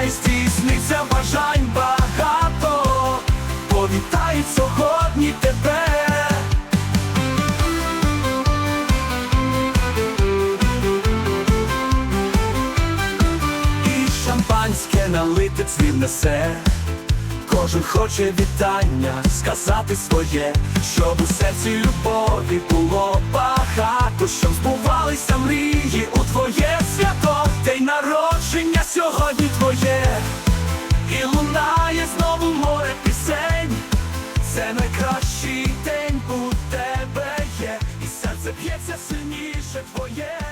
Хай здійсниться бажань багато, повітають сьогодні тебе. І шампанське налити цвів несе. Кожен хоче вітання сказати своє, щоб у серці любові було багато, щоб збувалися мрії сьогодні твоє, і лунає знову море пісень. Це найкращий день у тебе є, і серце б'ється сильніше твоє.